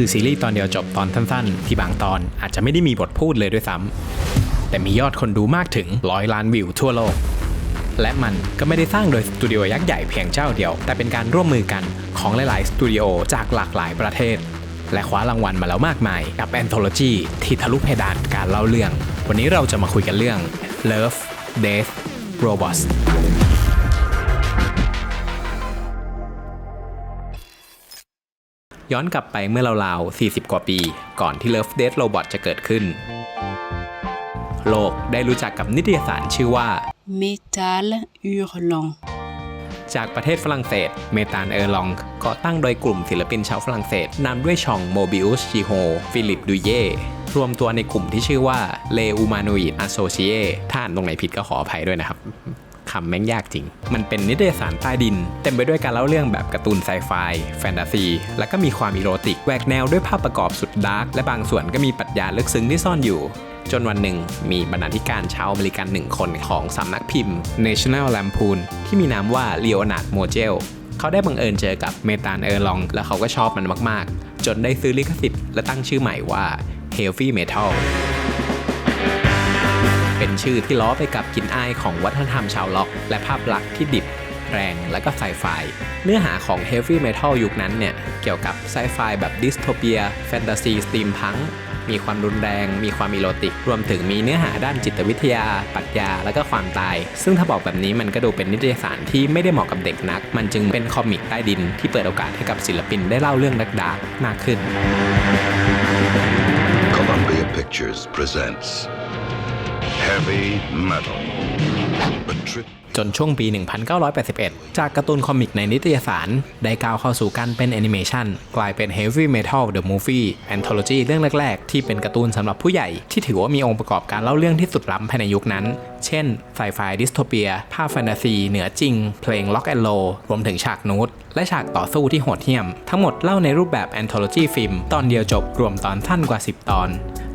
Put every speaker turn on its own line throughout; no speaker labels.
คือซีรีส์ตอนเดียวจบตอนสั้นๆ ที่บางตอนอาจจะไม่ได้มีบทพูดเลยด้วยซ้ำแต่มียอดคนดูมากถึงร้อยล้านวิวทั่วโลก และมันก็ไม่ได้สร้างโดยสตูดิโอยักษ์ใหญ่เพียงเจ้าเดียว แต่เป็นการร่วมมือกันของหลายๆสตูดิโอจากหลากหลายประเทศ และคว้ารางวัลมาแล้วมากมาย กับแอนโทโลจีที่ทะลุเพดานการเล่าเรื่อง วันนี้เราจะมาคุยกันเรื่อง Love Death Robots ย้อนกลับไปเมื่อราวๆ 40 กว่าปี ก่อนที่ Love Death Robot จะเกิดขึ้น โลกได้รู้จักกับนิตยสารชื่อว่า
Métal hurlant.
จากประเทศฝรั่งเศส เมตานเออร์ลองก่อตั้งโดยกลุ่มศิลปินชาวฝรั่งเศสนำด้วยชองโมบิอุสชิโฮฟิลิปดูเย่รวมตัวในกลุ่มที่ชื่อว่าเลอูมานูอิดอโซเชถ้าอ่านตรงไหนผิดก็ขออภัยด้วยนะครับ คำแม่งยากจริง มันเป็นนิตยสารใต้ดิน เต็มไปด้วยการเล่าเรื่องแบบการ์ตูนไซไฟ แฟนตาซี แล้วก็มีความอีโรติกแหวกแนวด้วยภาพประกอบสุดดาร์กและบางส่วนก็มีปรัชญาลึกซึ้งที่ซ่อนอยู่จนวันหนึ่งมีบรรณาธิการชาวอเมริกันหนึ่งคนของสำนักพิมพ์ National Lampoon ที่มีนามว่าเลโอนาร์ดโมเจลเขาได้บังเอิญเจอกับเมตานเออร์ลอง แล้วเขาก็ชอบมันมาก ๆ จนได้ซื้อลิขสิทธิ์และตั้งชื่อใหม่ว่า Heavy Metal เป็นชื่อที่ล้อไปกับกลิ่นอายของวัฒนธรรมชาวล็อก และภาพลักษณ์ที่ดิบ แรงและก็ไซไฟเนื้อหาของ Heavy Metal ยุคนั้นเนี่ย เกี่ยวกับไซไฟแบบดิสโทเปีย แฟนตาซี สตีมพังมีความรุนแรง มีความอีโรติก รวมถึงมีเนื้อหาด้านจิตวิทยา ปรัชญา และก็ความตาย ซึ่งถ้าบอกแบบนี้มันก็ดูเป็นนิตยสารที่ไม่ได้เหมาะกับเด็กนัก มันจึงเป็นคอมิกใต้ดินที่เปิดโอกาสให้กับศิลปินได้เล่าเรื่องดักๆมากขึ้น
Columbia Pictures presents Heavy Metal. A trip
จนช่วงปี 1981 จากการ์ตูนคอมิกในนิตยสาร ได้ก้าวเข้าสู่การเป็นแอนิเมชันกลายเป็น Heavy Metal The Movie Anthology เรื่องแรก ๆ ที่เป็นการ์ตูนสำหรับผู้ใหญ่ ที่ถือว่ามีองค์ประกอบการเล่าเรื่องที่สุดล้ำภายในยุคนั้น เช่นไซไฟดิสโทเปีย ภาพแฟนตาซี เหนือจริง เพลงล็อกแอนโลรวมถึงฉากนูดและฉากต่อสู้ที่โหดเหี้ยม ทั้งหมดเล่าในรูปแบบ Anthology ฟิล์มตอนเดียวจบรวมตอนสั้นกว่า 10 ตอน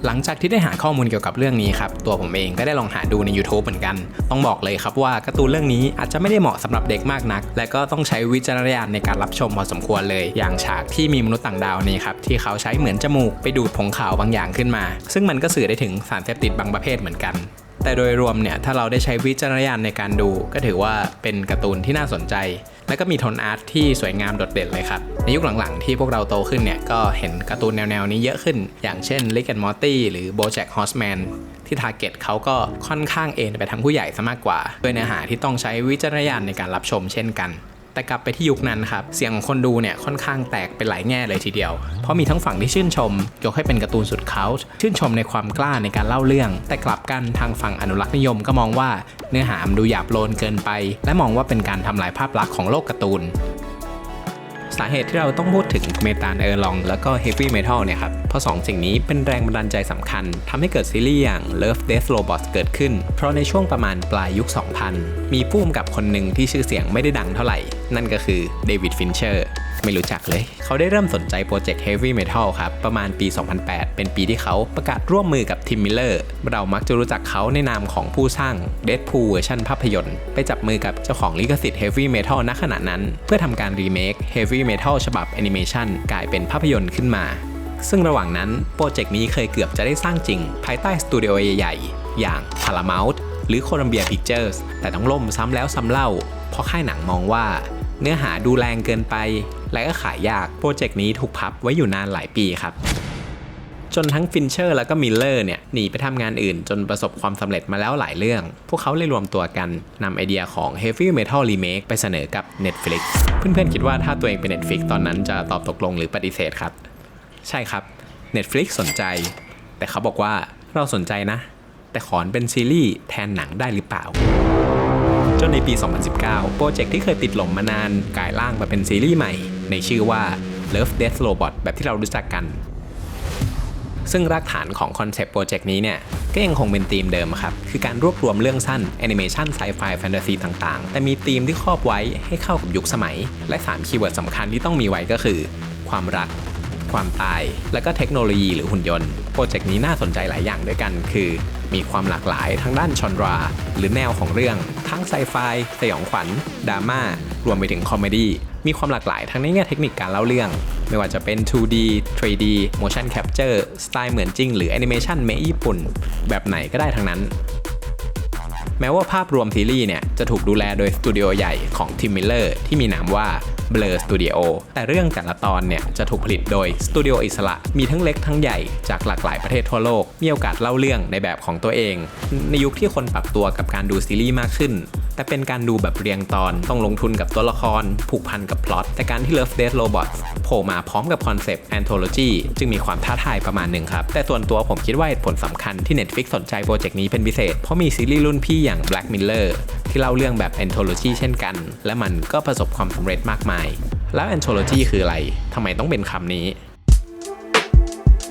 หลังจากที่ได้หาข้อมูลเกี่ยวกับเรื่องนี้ครับตัวผมเองก็ได้ลองหาดูใน YouTube เหมือนกัน ต้องบอกเลยครับว่าการ์ตูนเรื่องนี้อาจจะไม่ได้เหมาะสำหรับเด็กมากนัก และก็ต้องใช้วิจารณญาณในการรับชมพอสมควรเลย อย่างฉากที่มีมนุษย์ต่างดาวนี่ครับที่เขาใช้เหมือนจมูกไปดูดผงขาวบางอย่างขึ้นมา ซึ่งมันก็สื่อได้ถึงสารเสพติดบางประเภทเหมือนกันแต่โดยรวมเนี่ยถ้าเราได้ใช้วิจารณญาณในการดู ก็ถือว่าเป็นการ์ตูนที่น่าสนใจ และก็มีโทนอาร์ตที่สวยงามโดดเด่นเลยครับ ในยุคหลังๆ ที่พวกเราโตขึ้นเนี่ยก็เห็นการ์ตูนแนวๆนี้เยอะขึ้น อย่างเช่น Rick and Morty หรือ BoJack Horseman ที่ทาร์เก็ตเขาก็ค่อนข้างเอนไปทางผู้ใหญ่ซะมากกว่าด้วยเนื้อหาที่ต้องใช้วิจารณญาณในการรับชมเช่นกันแต่กลับไปที่ยุคนั้นครับ เสียงของคนดูเนี่ยค่อนข้างแตกเป็นหลายแง่เลยทีเดียว เพราะมีทั้งฝั่งที่ชื่นชม ยกให้เป็นการ์ตูนสุดเขาชื่นชมในความกล้าในการเล่าเรื่อง แต่กลับกันทางฝั่งอนุรักษ์นิยมก็มองว่าเนื้อหามดูหยาบโลนเกินไป และมองว่าเป็นการทำลายภาพลักษณ์ของโลกการ์ตูน สาเหตุที่เราต้องพูดถึงเมตาลเออร์ลองแล้วก็เฮฟวี่เมทัลเนี่ยครับเพราะ 2 สิ่งนี้เป็นแรงบันดาลใจสำคัญทำให้เกิดซีรีส์อย่าง Love Death Robots เกิดขึ้น เพราะในช่วงประมาณปลายยุค 2000 มีผู้กำกับคนหนึ่งที่ชื่อเสียงไม่ได้ดังเท่าไหร่ นั่นก็คือเดวิดฟินเชอร์ ไม่รู้จักเลย เขาได้เริ่มสนใจโปรเจกต์ Heavy Metal ครับ ประมาณปี 2008 เป็นปีที่เขาประกาศร่วมมือกับทิมมิลเลอร์ เรามักจะรู้จักเขาในนามของผู้สร้าง Deadpool เวอร์ชันภาพยนตร์ ไปจับมือกับเจ้าของลิขสิทธิ์ Heavy Metal ณขณะนั้น เพื่อทำการรีเมค Heavy Metal ฉบับแอนิเมชันกลายเป็นภาพยนตร์ขึ้นมา ซึ่งระหว่างนั้นโปรเจกต์นี้เคยเกือบจะได้สร้างจริง ภายใต้สตูดิโอใหญ่ๆอย่าง Paramount หรือ Columbia Pictures แต่ต้องล่มซ้ำแล้วซ้ำเล่า เพราะค่ายหนังมองว่า เนื้อหาดูแรงเกินไป และก็ขายยาก โปรเจกต์นี้ถูกพับไว้อยู่นานหลายปีครับ จนทั้งฟินเชอร์แล้วก็มิลเลอร์เนี่ยหนีไปทำงานอื่นจนประสบความสำเร็จมาแล้วหลายเรื่อง พวกเขาเลยรวมตัวกันนำไอเดียของ Heavy Metal Remake ไปเสนอกับ Netflix เพื่อนๆคิดว่าถ้าตัวเองเป็น Netflix ตอนนั้นจะตอบตกลงหรือปฏิเสธครับ ใช่ครับ Netflix สนใจ แต่เขาบอกว่าเราสนใจนะ แต่ขอนเป็นซีรีส์แทนหนังได้หรือเปล่า จนในปี 2019 โปรเจกต์ที่เคยติดหล่มมานานกลายร่างมาเป็นซีรีส์ใหม่ ในชื่อว่า Love Death Robot แบบที่เรารู้จักกัน ซึ่งรากฐานของคอนเซปต์โปรเจกต์นี้เนี่ย ก็ยังคงเป็นธีมเดิมครับ คือการรวบรวมเรื่องสั้นแอนิเมชันไซไฟแฟนตาซีต่างๆ แต่มีธีมที่ครอบไว้ให้เข้ากับยุคสมัย และ3คีย์เวิร์ดสำคัญที่ต้องมีไว้ก็คือ ความรัก ความตาย และก็เทคโนโลยีหรือหุ่นยนต์ โปรเจกต์นี้น่าสนใจหลายอย่างด้วยกัน คือ มีความหลากหลายทั้งด้านชอนรา หรือแนวของเรื่อง ทั้งไซไฟสยองขวัญดราม่ารวมไปถึงคอมเมดี้มีความหลากหลายทั้งในแง่เทคนิคการเล่าเรื่อง ไม่ว่าจะเป็น 2D 3D motion capture สไตล์เหมือนจริง หรือแอนิเมชันเมญี่ปุ่น แบบไหนก็ได้ทั้งนั้นแม้ว่าภาพรวมซีรีส์เนี่ยจะถูกดูแลโดยสตูดิโอใหญ่ของทิมมิลเลอร์ที่มีนามว่า Blur Studio แต่เรื่องแต่ละตอนเนี่ยจะถูกผลิตโดยสตูดิโออิสระมีทั้งเล็กทั้งใหญ่จากหลากหลายประเทศทั่วโลก มีโอกาสเล่าเรื่องในแบบของตัวเอง ในยุคที่คนปรับตัวกับการดูซีรีส์มากขึ้น แต่เป็นการดูแบบเรียงตอนต้องลงทุนกับตัวละคร ผูกพันกับพล็อตแต่การที่ Love Death Robots โผล่มาพร้อมกับคอนเซปต์ Anthology จึงมีความท้าทายประมาณหนึ่งครับ แต่ส่วนตัวผมคิดว่าเหตุผลสำคัญที่ Netflix สนใจโปรเจกต์นี้เป็นพิเศษเพราะมีซีรีส์รุ่นพี่อย่าง Black Mirror ที่เล่าเรื่องแบบ Anthology เช่นกัน และมันก็ประสบความสำเร็จมากมาย แล้ว Anthology คืออะไรทำไมต้องเป็นคำนี้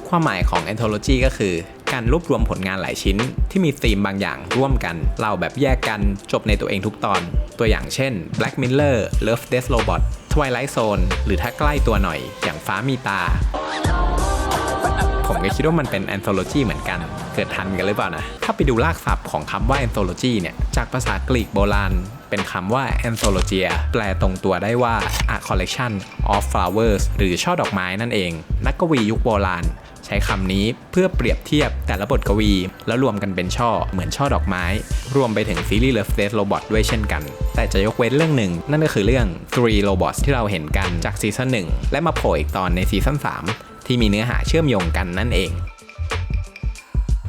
ความหมายของ anthology ก็คือการรวบรวมผลงานหลายชิ้น ที่มีธีมบางอย่างร่วมกันเล่าแบบแยกกันจบในตัวเองทุกตอน ตัวอย่างเช่น Black Mirror Love Death Robot Twilight Zone หรือถ้าใกล้ตัวหน่อย อย่างฟ้ามีตา ผมก็คิดว่ามันเป็น anthology เหมือนกัน เกิดทันกันหรือเปล่านะ ถ้าไปดูรากศัพท์ของคำว่า anthology เนี่ย จากภาษากรีกโบราณ เป็นคำว่า anthologia แปลตรงตัวได้ว่า a collection of flowers หรือช่อดอกไม้นั่นเอง นักกวียุคโบราณใช้คำนี้เพื่อเปรียบเทียบแต่ละบทกวี แล้วรวมกันเป็นช่อเหมือนช่อดอกไม้ รวมไปถึงซีรีส์ Love Death Robot ด้วยเช่นกัน แต่จะยกเว้นเรื่องหนึ่ง นั่นก็คือเรื่อง Three Robots ที่เราเห็นกันจากซีซั่น1และมาโผล่อีกตอนในซีซั่น3ที่มีเนื้อหาเชื่อมโยงกันนั่นเอง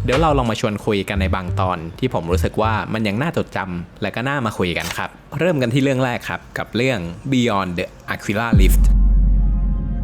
เดี๋ยวเราลองมาชวนคุยกันในบางตอน ที่ผมรู้สึกว่ามันยังน่าจดจำและก็น่ามาคุยกันครับ เริ่มกันที่เรื่องแรกครับ กับเรื่อง Beyond the Aquila Rift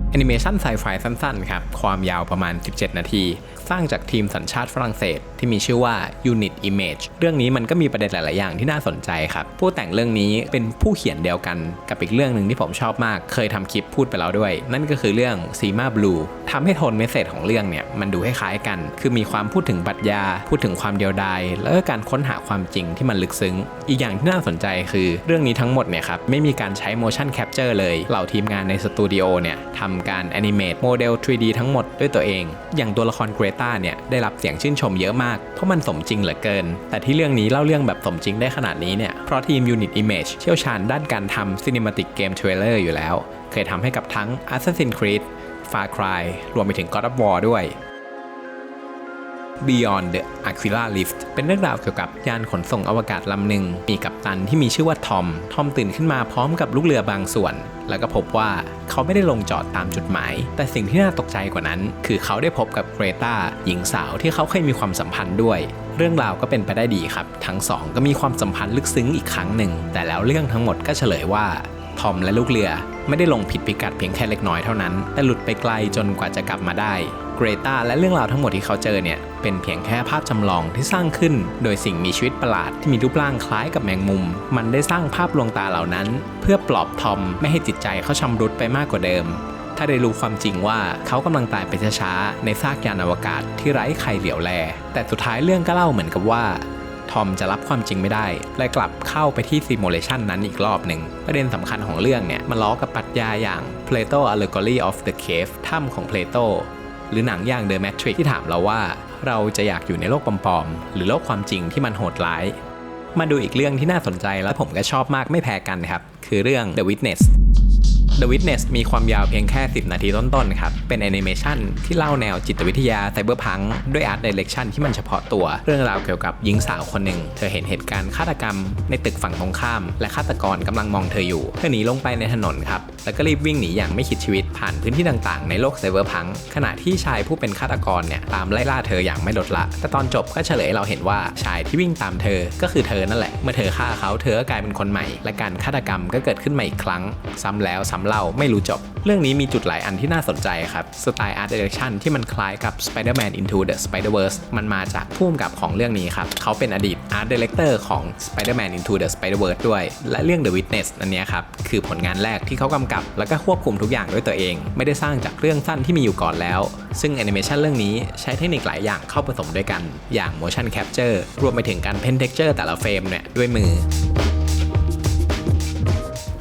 แอนิเมชันไซไฟสั้นๆครับ ความยาวประมาณ 17 นาที สร้างจากทีมสัญชาติฝรั่งเศส ที่มีชื่อว่า Unit Image เรื่องนี้มันก็มีประเด็นหลาย ๆ อย่างที่น่าสนใจครับ ผู้แต่งเรื่องนี้เป็นผู้เขียนเดียวกันกับอีกเรื่องหนึ่งที่ผมชอบมาก เคยทำคลิปพูดไปแล้วด้วย นั่นก็คือเรื่อง Sima Blue ทำให้โทนเมสเซจของเรื่องเนี่ยมันดูคล้าย ๆ กัน คือมีความพูดถึงปรัชญา พูดถึงความเดียวดายแล้วก็การค้นหาความจริงที่มันลึกซึ้ง อีกอย่างที่น่าสนใจคือเรื่องนี้ทั้งหมดเนี่ยครับไม่มีการใช้ motion capture เลยเหล่าทีมงานในสตูดิโอเนี่ยทำการ animate โมเดล 3D ทั้งหมดด้วยตัวเอง อย่างตัวละครเกรตาเนี่ยได้รับเสียงชื่นชมเยอะมาก เพราะมันสมจริงเหลือเกิน แต่ที่เรื่องนี้เล่าเรื่องแบบสมจริงได้ขนาดนี้เนี่ย เพราะทีม Unit Image เชี่ยวชาญด้านการทำ Cinematic Game Trailer อยู่แล้ว เคยทำให้กับทั้ง Assassin's Creed Far Cry รวมไปถึง God of War ด้วย Beyond the Aquila Rift เป็นเรื่องราวเกี่ยวกับยานขนส่งอวกาศลำหนึ่งมีกัปตันที่มีชื่อว่าทอม ทอมตื่นขึ้นมาพร้อมกับลูกเรือบางส่วน แล้วก็พบว่าเขาไม่ได้ลงจอดตามจุดหมาย แต่สิ่งที่น่าตกใจกว่านั้น คือเขาได้พบกับเกรตาหญิงสาวที่เขาเคยมีความสัมพันธ์ด้วย เรื่องราวก็เป็นไปได้ดีครับ ทั้งสองก็มีความสัมพันธ์ลึกซึ้งอีกครั้งหนึ่ง แต่แล้วเรื่องทั้งหมดก็เฉลยว่าทอมและลูกเรือไม่ได้ลงผิดพิกัดเพียงแค่เล็กน้อยเท่านั้น แต่หลุดไปไกลจนกว่าจะกลับมาได้ เกรตาและเรื่องราวทั้งหมดที่เขาเจอเนี่ย เป็นเพียงแค่ภาพจำลองที่สร้างขึ้น โดยสิ่งมีชีวิตประหลาดที่มีรูปร่างคล้ายกับแมงมุม มันได้สร้างภาพลวงตาเหล่านั้น เพื่อปลอบทอมไม่ให้จิตใจเขาชำรุดไปมากกว่าเดิม ถ้าได้รู้ความจริงว่าเขากำลังตายไปช้าๆในซากยานอวกาศที่ไร้ใครเหลียวแล แต่สุดท้ายเรื่องก็เล่าเหมือนกับว่าทอมจะรับความจริงไม่ได้ และกลับเข้าไปที่ซิมูเลชันนั้นอีกรอบหนึ่ง ประเด็นสำคัญของเรื่องเนี่ย มันล้อกับปรัชญาอย่าง Plato Allegory of the Cave ถ้ำของ Plato หรือหนังอย่าง The Matrix ที่ถามเราว่า เราจะอยากอยู่ในโลกปลอมๆ หรือโลกความจริงที่มันโหดร้าย มาดูอีกเรื่องที่น่าสนใจและผมก็ชอบมากไม่แพ้กันครับ คือเรื่อง The Witness The Witness มีความยาวเพียงแค่ 10 นาทีต้นๆครับ เป็นแอนิเมชันที่เล่าแนวจิตวิทยาไซเบอร์พังด้วยอาร์ตดิเรกชันที่มันเฉพาะตัว เรื่องราวเกี่ยวกับหญิงสาวคนหนึ่ง เธอเห็นเหตุการณ์ฆาตกรรมในตึกฝั่งตรงข้าม และฆาตกรกำลังมองเธออยู่ เธอหนีลงไปในถนนครับ แล้วก็รีบวิ่งหนีอย่างไม่คิดชีวิตผ่านพื้นที่ต่างๆ ในโลกไซเบอร์พังขณะที่ชายผู้เป็นฆาตกรเนี่ยตามไล่ล่าเธออย่างไม่ลดละ แต่ตอนจบก็เฉลยให้เราเห็นว่าชายที่วิ่งตามเธอ ก็คือเธอนั่นแหละ เมื่อเธอฆ่าเขาเธอก็กลายเป็นคนใหม่ และการฆาตกรรมก็เกิดขึ้นมาอีกครั้งซ้ำแล้วซ้ำเล่าไม่รู้จบ เรื่องนี้มีจุดหลายอันที่น่าสนใจครับสไตล์ Art Direction ที่มันคล้ายกับ Spider-Man Into the Spider-Verse มันมาจากผู้กำกับของเรื่องนี้ครับ เขาเป็นอดีต Art Director ของ Spider-Man Into the Spider-Verse ด้วย และเรื่อง The Witness อันนี้ครับ คือผลงานแรกที่เขากำกับ แล้วก็ควบคุมทุกอย่างด้วยตัวเอง ไม่ได้สร้างจากเรื่องสั้นที่มีอยู่ก่อนแล้ว ซึ่งแอนิเมชันเรื่องนี้ใช้เทคนิคหลายอย่างเข้าผสมด้วยกัน อย่าง motion capture รวมไปถึงการเพ้น texture แต่ละเฟรมเนี่ยด้วยมือ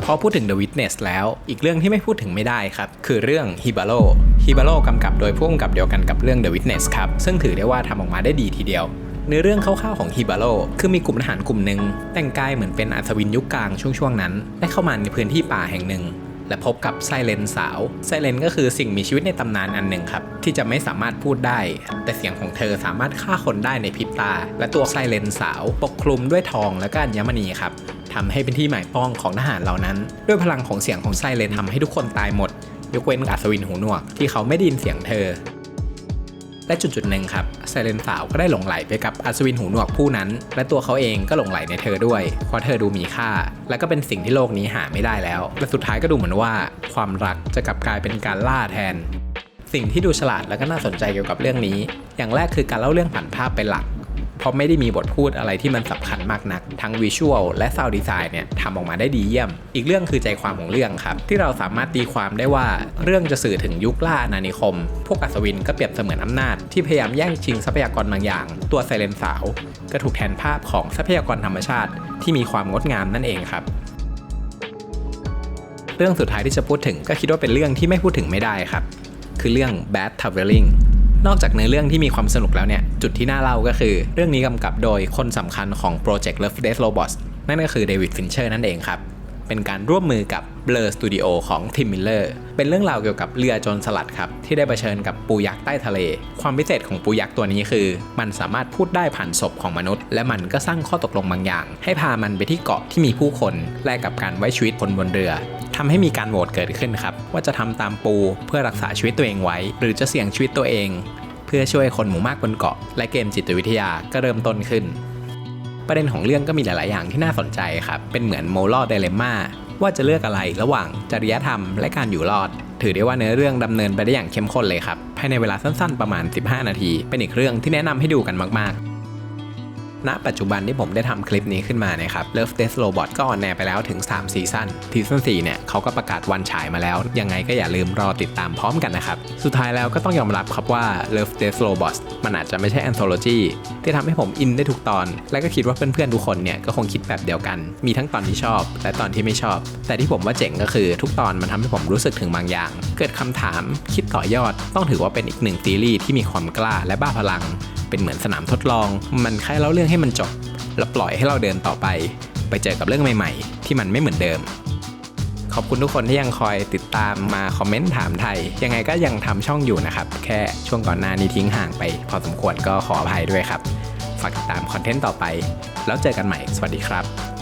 พอพูดถึง The Witness แล้ว อีกเรื่องที่ไม่พูดถึงไม่ได้ครับ คือเรื่อง Hibaro Hibaro กำกับโดยผู้กำกับเดียวกันกับเรื่อง The Witness ครับ ซึ่งถือได้ว่าทำออกมาได้ดีทีเดียวเนื้อเรื่องคร่าวๆของฮิบาโร่คือมีกลุ่มทหารกลุ่มหนึ่งแต่งกายเหมือนเป็นอัศวินยุคกลางช่วงๆนั้น ได้เข้ามาในพื้นที่ป่าแห่งหนึ่ง และพบกับไซเลนสาว ไซเลนก็คือสิ่งมีชีวิตในตำนานอันหนึ่งครับ ที่จะไม่สามารถพูดได้ แต่เสียงของเธอสามารถฆ่าคนได้ในพริบตา และตัวไซเลนสาวปกคลุมด้วยทองและก็อัญมณีครับทำให้เป็นที่หมายป้องของทหารเหล่านั้น ด้วยพลังของเสียงของไซเลนทำให้ทุกคนตายหมด ยกเว้นอัศวินหูหนวกที่เขาไม่ได้ยินเสียงเธอ และจุดจุดหนึ่งครับไซเรนสาวก็ได้หลงไหลไปกับอัศวินหูหนวกผู้นั้น และตัวเขาเองก็หลงไหลในเธอด้วย เพราะเธอดูมีค่า และก็เป็นสิ่งที่โลกนี้หาไม่ได้แล้ว และสุดท้ายก็ดูเหมือนว่า ความรักจะกลับกลายเป็นการล่าแทน สิ่งที่ดูฉลาดและก็น่าสนใจเกี่ยวกับเรื่องนี้ อย่างแรกคือการเล่าเรื่องผ่านภาพเป็นหลัก เพราะไม่ได้มีบทพูดอะไรที่มันสำคัญมากนัก ทั้งวิชวลและซาวด์ดีไซน์เนี่ยทำออกมาได้ดีเยี่ยม อีกเรื่องคือใจความของเรื่องครับ ที่เราสามารถตีความได้ว่าเรื่องจะสื่อถึงยุคล่าอาณานิคม พวกอัศวินก็เปรียบเสมือนอำนาจ ที่พยายามแย่งชิงทรัพยากรบางอย่าง ตัวไซเลนสาว ก็ถูกแทนภาพของทรัพยากรธรรมชาติ ที่มีความงดงามนั่นเองครับเรื่องสุดท้ายที่จะพูดถึงก็คิดว่าเป็นเรื่องที่ไม่พูดถึงไม่ได้ครับ คือเรื่อง Bad Traveling นอกจากเนื้อเรื่องที่มีความสนุกแล้วเนี่ย จุดที่น่าเล่าก็คือ เรื่องนี้กำกับโดยคนสำคัญของโปรเจกต์ Love Death Robots นั่นก็คือเดวิดฟินเชอร์นั่นเองครับ เป็นการร่วมมือกับ Blur Studio ของ Tim Miller เป็นเรื่องราวเกี่ยวกับเรือโจรสลัดครับ ที่ได้เผชิญกับปูยักษ์ใต้ทะเล ความพิเศษของปูยักษ์ตัวนี้คือ มันสามารถพูดได้ผ่านศพของมนุษย์ และมันก็สร้างข้อตกลงบางอย่าง ให้พามันไปที่เกาะที่มีผู้คนแลกกับการไว้ชีวิตคนบนเรือทำให้มีการโหวตเกิดขึ้นครับ ว่าจะทำตามปูเพื่อรักษาชีวิตตัวเองไว้ หรือจะเสี่ยงชีวิตตัวเอง เพื่อช่วยคนหมู่มากบนเกาะ และเกมจิตวิทยาก็เริ่มต้นขึ้น ประเด็นของเรื่องก็มีหลาย ๆ อย่างที่น่าสนใจครับ เป็นเหมือนโมล r เดเลม่าว่าจะเลือกอะไรระหว่างจริยธรรมและการอยู่รอด ถือได้ว่าเนื้อเรื่องดำเนินไปได้อย่างเข้มข้นเลยครับ ภายในเวลาสั้น ๆ ประมาณ 15 นาที เป็นอีกเรื่องที่แนะนำให้ดูกันมาก ๆ ณปัจจุบันที่ผมได้ทำคลิปนี้ขึ้นมานะครับ Love Death Robot ก็ออนแอร์ไปแล้วถึง 3 ซีซั่นซีซั่น4เนี่ยเขาก็ประกาศวันฉายมาแล้ว ยังไงก็อย่าลืมรอติดตามพร้อมกันนะครับ สุดท้ายแล้วก็ต้องยอมรับครับว่า Love Death Robot มันอาจจะไม่ใช่ anthology ที่ทำให้ผมอินได้ทุกตอน และก็คิดว่าเพื่อนๆทุกคนเนี่ยก็คงคิดแบบเดียวกัน มีทั้งตอนที่ชอบ และตอนที่ไม่ชอบ แต่ที่ผมว่าเจ๋งก็คือทุกตอนมันทำให้ผมรู้สึกถึงบางอย่าง เกิดคำถาม คิดต่อยอด ต้องถือว่าเป็นอีกหนึ่งซีรีส์ที่มีความกล้าและบ้าพลัง เป็นเหมือนสนามทดลอง มันแค่เล่าเรื่องให้มันจบ แล้วปล่อยให้เราเดินต่อไป ไปเจอกับเรื่องใหม่ ๆ ที่มันไม่เหมือนเดิม ขอบคุณทุกคนที่ยังคอยติดตามมาคอมเมนต์ถามไทย ยังไงก็ยังทำช่องอยู่นะครับ แค่ช่วงก่อนหน้านี้ทิ้งห่างไป พอสมควรก็ขออภัยด้วยครับ ฝากติดตามคอนเทนต์ต่อไป แล้วเจอกันใหม่ สวัสดีครับ